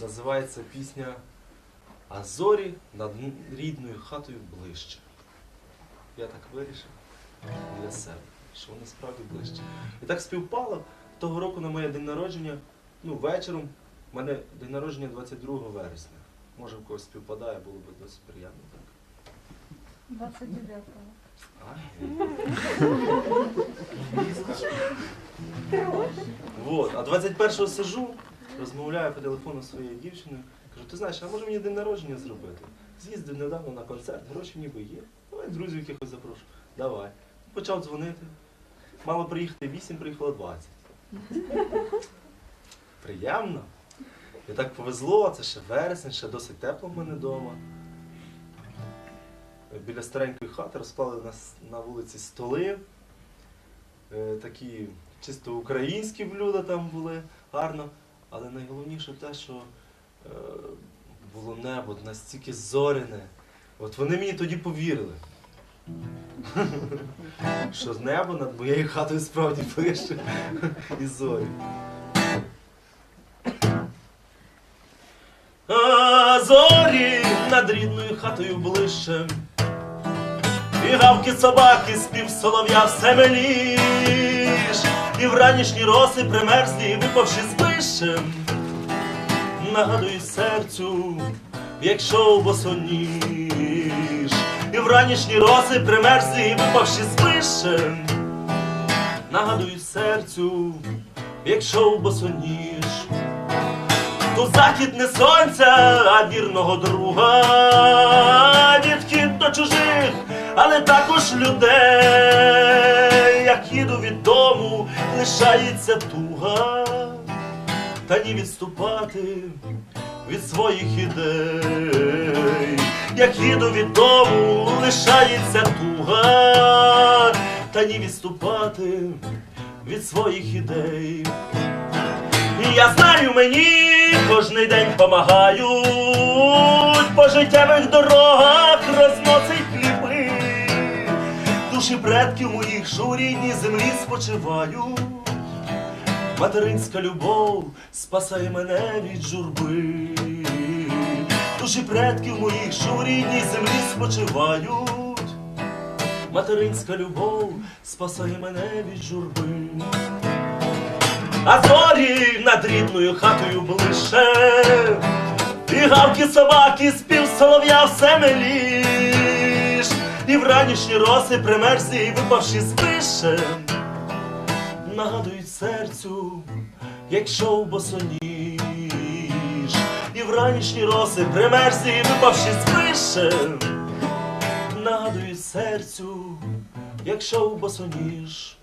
Називається пісня А зорі над рідною хатою ближче. Я так вирішив для себе, що вони справді ближче. І так співпало того року на моє день народження, ну, вечором, у мене день народження 22 вересня. Може, в когось співпадає, було б досить приємно. Так. 29-го. Вот. А 21-го сижу, розмовляю по телефону зі своєю дівчиною. Кажу, ти знаєш, а може мені день народження зробити? З'їздив недавно на концерт, гроші ніби є. Давай друзів якихось запрошу. Давай. Почав дзвонити. Мало приїхати 8, приїхало 20. Приємно. І так повезло, це ще вересень, ще досить тепло в мене вдома. Біля старенької хати розклали на, с- на вулиці столи. Е, такі чисто українські блюда там були, гарно. Але найголовніше те, що е, було небо настільки зоряне. От вони мені тоді повірили. Що небо над моєю хатою справді пише і зорі. А зорі над рідною хатою ближче. І гавки собаки, спів солов'я все меліш, і вранішні роси примерзлі, випавши з вишем, нагадують серцю, як шоу босоніж, і вранішні роси примерзлі, випавши з вишем, нагадують серцю, як шоу босоніж. То західне сонця, а вірного друга, відхід до чужих, але також людей. Їду від дому, лишається туга, та ні відступати від своїх ідей. Як їду від дому, лишається туга, та ні відступати від своїх ідей. І я знаю, мені кожний день помагають по життєвих дорогах моїх, у землі спочивають. Материнська любов спасає мене від журби. Душі предків моїх, що у рідній землі спочивають. Материнська любов спасає мене від журби. А зорі над рідною хатою блише, і гавки собаки, спів солов'я все меліш, і ранішні роси примерзлі, і випавши з вишем, нагадують серцю, якщо у босоніж, і в ранішні роси примерзлі, і випавши з вишем, нагадують серцю, якщо у босоніж.